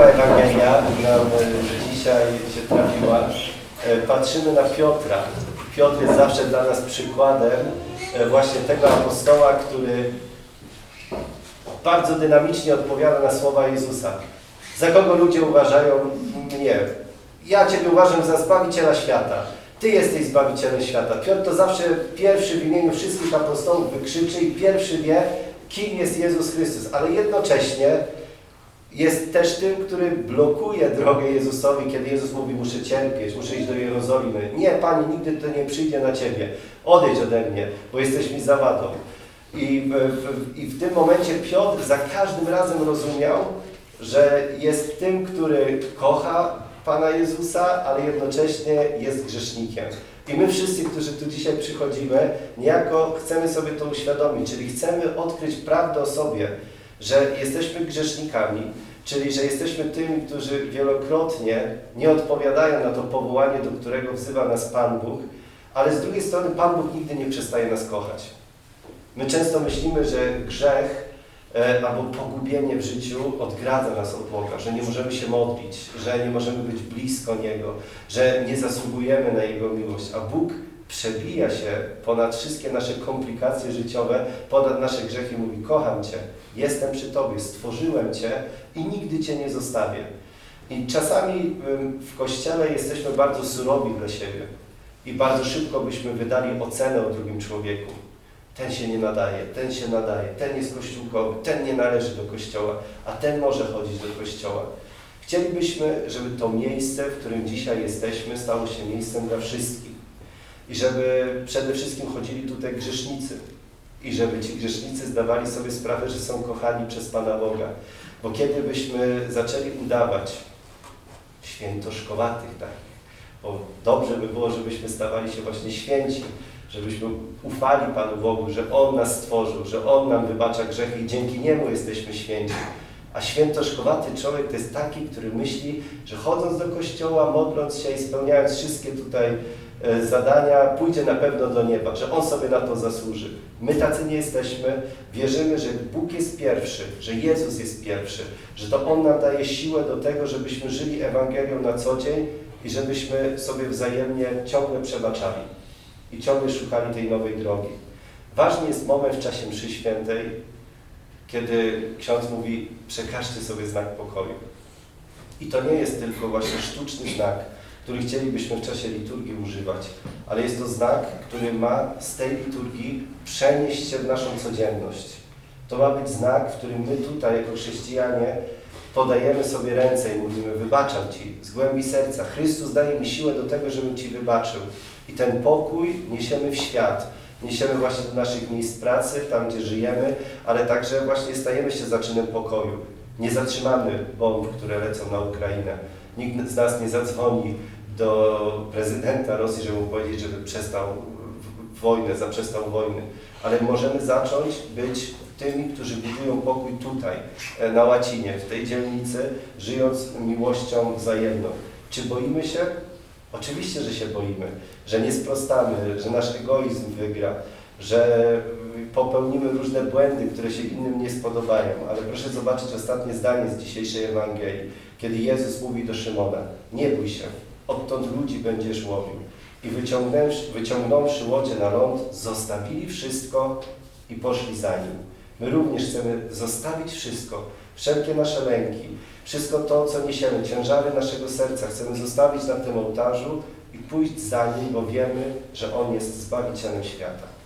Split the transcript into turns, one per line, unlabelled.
niezwykła Ewangelia nam dzisiaj się trafiła. E, Patrzymy na Piotra. Piotr jest zawsze dla nas przykładem e, właśnie tego apostoła, który bardzo dynamicznie odpowiada na słowa Jezusa. Za kogo ludzie uważają mnie? Ja Ciebie uważam za Zbawiciela świata. Ty jesteś Zbawicielem świata. Piotr to zawsze pierwszy w imieniu wszystkich apostołów wykrzyczy i pierwszy wie, kim jest Jezus Chrystus. Ale jednocześnie jest też tym, który blokuje drogę Jezusowi, kiedy Jezus mówi, muszę cierpieć, muszę iść do Jerozolimy. Nie, Panie, nigdy to nie przyjdzie na Ciebie. Odejdź ode mnie, bo jesteś mi zawadą. I w, I w tym momencie Piotr za każdym razem rozumiał, że jest tym, który kocha Pana Jezusa, ale jednocześnie jest grzesznikiem. I my wszyscy, którzy tu dzisiaj przychodzimy, niejako chcemy sobie to uświadomić, czyli chcemy odkryć prawdę o sobie, że jesteśmy grzesznikami, czyli że jesteśmy tymi, którzy wielokrotnie nie odpowiadają na to powołanie, do którego wzywa nas Pan Bóg, ale z drugiej strony Pan Bóg nigdy nie przestaje nas kochać. My często myślimy, że grzech e, albo pogubienie w życiu odgradza nas od Boga, że nie możemy się modlić, że nie możemy być blisko Niego, że nie zasługujemy na Jego miłość, a Bóg przebija się ponad wszystkie nasze komplikacje życiowe, ponad nasze grzechy mówi, kocham Cię, jestem przy Tobie, stworzyłem Cię i nigdy Cię nie zostawię. I czasami w Kościele jesteśmy bardzo surowi dla siebie i bardzo szybko byśmy wydali ocenę o drugim człowieku. Ten się nie nadaje, ten się nadaje, ten jest kościółkowy, ten nie należy do kościoła, a ten może chodzić do kościoła. Chcielibyśmy, żeby to miejsce, w którym dzisiaj jesteśmy, stało się miejscem dla wszystkich. I żeby przede wszystkim chodzili tutaj grzesznicy. I żeby ci grzesznicy zdawali sobie sprawę, że są kochani przez Pana Boga. Bo kiedy byśmy zaczęli udawać świętoszkowatych takich, bo dobrze by było, żebyśmy stawali się właśnie święci, żebyśmy ufali Panu Bogu, że On nas stworzył, że On nam wybacza grzechy i dzięki Niemu jesteśmy święci. A świętoszkowaty człowiek to jest taki, który myśli, że chodząc do kościoła, modląc się i spełniając wszystkie tutaj e, zadania, pójdzie na pewno do nieba, że On sobie na to zasłuży. My tacy nie jesteśmy. Wierzymy, że Bóg jest pierwszy, że Jezus jest pierwszy, że to On nam daje siłę do tego, żebyśmy żyli Ewangelią na co dzień i żebyśmy sobie wzajemnie ciągle przebaczali i ciągle szukali tej nowej drogi. Ważny jest moment w czasie mszy świętej, kiedy ksiądz mówi, przekażcie sobie znak pokoju. I to nie jest tylko właśnie sztuczny znak, który chcielibyśmy w czasie liturgii używać, ale jest to znak, który ma z tej liturgii przenieść się w naszą codzienność. To ma być znak, w którym my tutaj jako chrześcijanie podajemy sobie ręce i mówimy, wybaczam Ci z głębi serca. Chrystus daje mi siłę do tego, żebym Ci wybaczył. I ten pokój niesiemy w świat. Niesiemy właśnie do naszych miejsc pracy, tam gdzie żyjemy, ale także właśnie stajemy się zaczynem pokoju. Nie zatrzymamy bomb, które lecą na Ukrainę. Nikt z nas nie zadzwoni do prezydenta Rosji, żeby mu powiedzieć, żeby przestał wojnę, zaprzestał wojny. Ale możemy zacząć być tymi, którzy budują pokój tutaj, e, na łacinie, w tej dzielnicy, żyjąc miłością wzajemną. Czy boimy się? Oczywiście, że się boimy, że nie sprostamy, że nasz egoizm wygra, że popełnimy różne błędy, które się innym nie spodobają. Ale proszę zobaczyć ostatnie zdanie z dzisiejszej Ewangelii, kiedy Jezus mówi do Szymona, nie bój się, odtąd ludzi będziesz łowił. I wyciągnąwszy, wyciągnąwszy łodzie na ląd, zostawili wszystko i poszli za nim. My również chcemy zostawić wszystko, wszelkie nasze lęki, wszystko to, co niesiemy, ciężary naszego serca, chcemy zostawić na tym ołtarzu i pójść za Nim, bo wiemy, że On jest Zbawicielem świata.